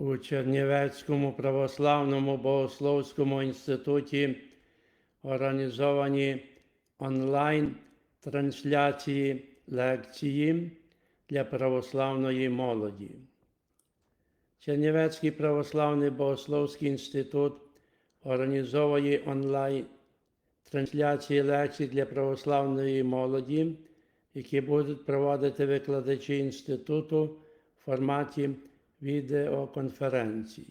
у Чернівецькому православному богословському інституті організовані онлайн трансляції лекції для православної молоді. Чернівецький православний богословський інститут організовує онлайн трансляції лекцій для православної молоді, які будуть проводити викладачі інституту в форматі відеоконференцій.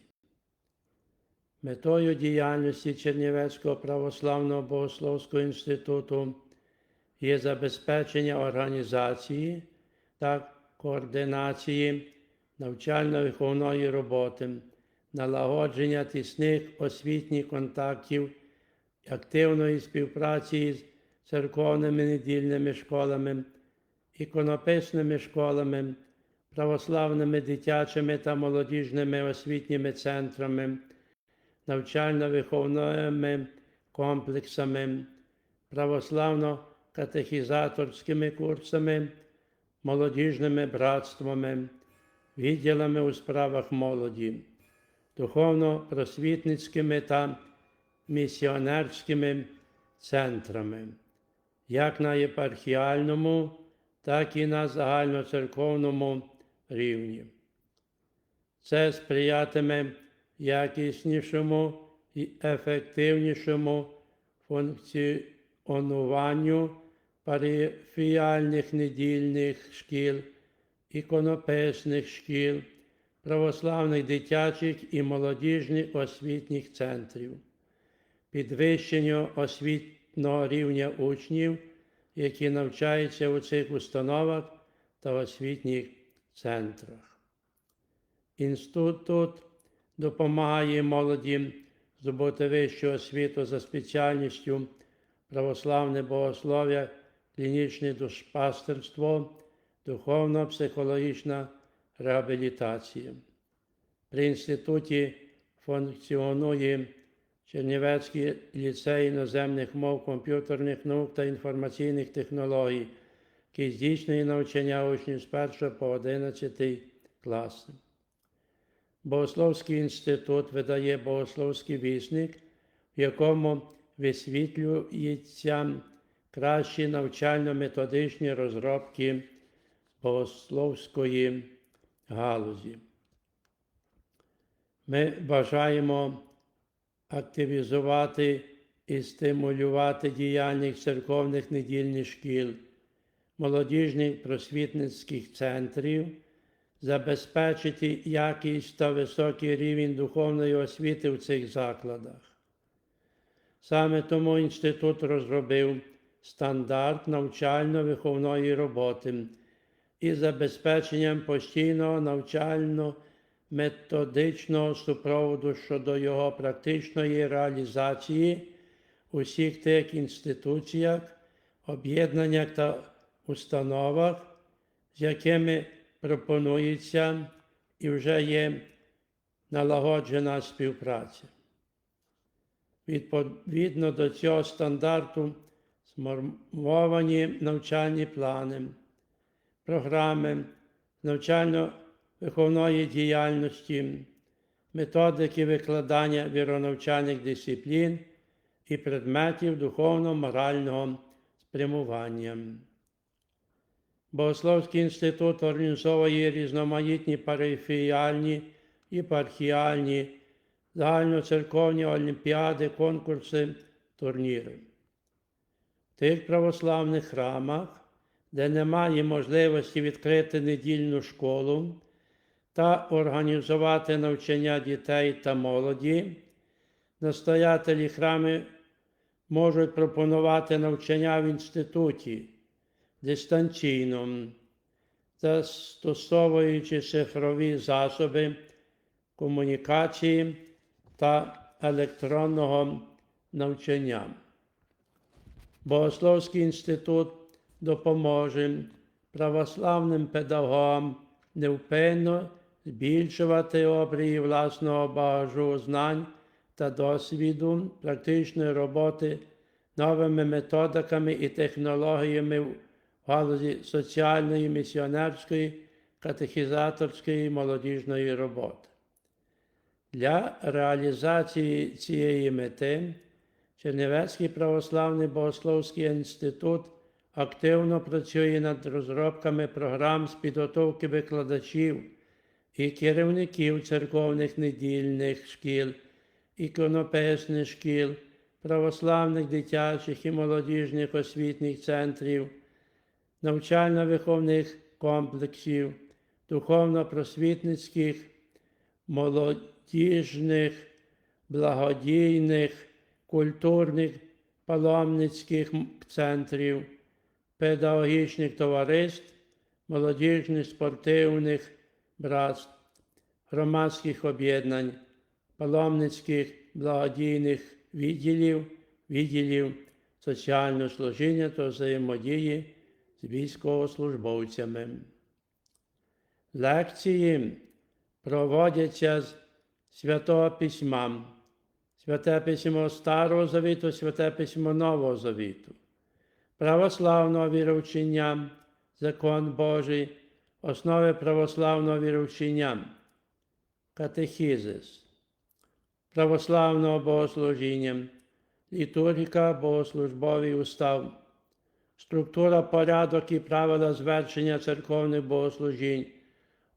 Метою діяльності Чернівецького православного богословського інституту є забезпечення організації та координації навчально-виховної роботи, налагодження тісних освітніх контактів, активної співпраці з церковними недільними школами, іконописними школами, православними дитячими та молодіжними освітніми центрами, навчально-виховними комплексами, православно-катехізаторськими курсами, молодіжними братствами, відділами у справах молоді, духовно-просвітницькими та місіонерськими центрами, як на єпархіальному, так і на загальноцерковному рівні. Це сприятиме якіснішому і ефективнішому функціонуванню парафіальних недільних шкіл, іконописних шкіл, православних дитячих і молодіжних освітніх центрів, підвищенню освітнього рівня учнів, які навчаються у цих установах та освітніх центрах. Інститут допомагає молоді здобути вищу освіту за спеціальністю православне богослов'я, клінічне душпастерство, духовно-психологічна реабілітація. При інституті функціонує Чернівецький ліцей іноземних мов, комп'ютерних наук та інформаційних технологій, який здійснює навчання учнів з 1 по 11 класи. Богословський інститут видає богословський вісник, в якому висвітлюються кращі навчально-методичні розробки богословської галузі. Ми бажаємо активізувати і стимулювати діяльність церковних недільних шкіл, молодіжних просвітницьких центрів, забезпечити якість та високий рівень духовної освіти в цих закладах. Саме тому інститут розробив стандарт навчально-виховної роботи із забезпеченням постійного навчально-методичного супроводу щодо його практичної реалізації у всіх тих інституціях, об'єднаннях та установах, з якими пропонується і вже є налагоджена співпраця. Відповідно до цього стандарту сформовані навчальні плани, програми навчально-виховної діяльності, методики викладання віронавчальних дисциплін і предметів духовно-морального спрямування. Богословський інститут організовує різноманітні парафіальні, єпархіальні, загальноцерковні олімпіади, конкурси, турніри. В тих православних храмах, де немає можливості відкрити недільну школу та організувати навчання дітей та молоді, настоятелі храми можуть пропонувати навчання в інституті дистанційно, застосовуючи цифрові засоби комунікації та електронного навчання. Богословський інститут допоможе православним педагогам невпинно збільшувати обрії власного багажу знань та досвіду практичної роботи новими методиками і технологіями галузі соціальної, місіонерської, катехізаторської молодіжної роботи. Для реалізації цієї мети Чернівецький православний богословський інститут активно працює над розробками програм з підготовки викладачів і керівників церковних недільних шкіл, іконописних шкіл, православних дитячих і молодіжних освітніх центрів, навчально-виховних комплексів, духовно-просвітницьких, молодіжних, благодійних, культурних паломницьких центрів, педагогічних товариств, молодіжних спортивних братств, громадських об'єднань, паломницьких благодійних відділів, відділів соціального служіння та взаємодії з військовослужбовцями. Лекції проводяться з Святого Письма, Святе Письмо Старого Завіту, Святе Письмо Нового Завіту, православного віровчення, закон Божий, основи православного віровчення, катехізис, православного богослужіння, літургіка, богослужбовий устав, структура, порядок і правила звершення церковних богослужінь,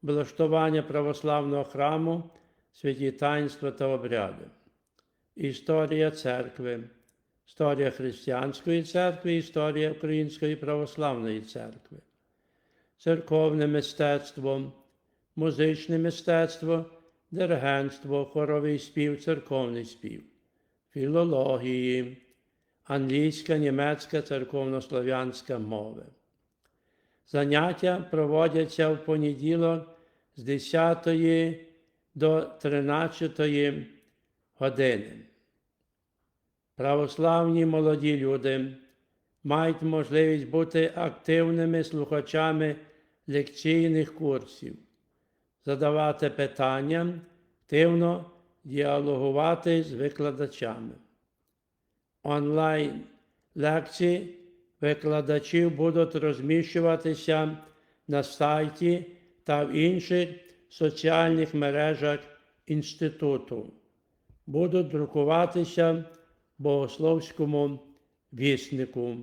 облаштування православного храму, святі таїнства та обряди, історія церкви, історія християнської церкви, історія Української православної церкви, церковне мистецтво, музичне мистецтво, диригентство, хоровий спів, церковний спів, філології, англійська, німецька, церковнослов'янська мови. Заняття проводяться в понеділок з 10 до 13 години. Православні молоді люди мають можливість бути активними слухачами лекційних курсів, задавати питання, активно діалогувати з викладачами. Онлайн лекції викладачів будуть розміщуватися на сайті та в інших соціальних мережах інституту. Будуть друкуватися в богословському віснику.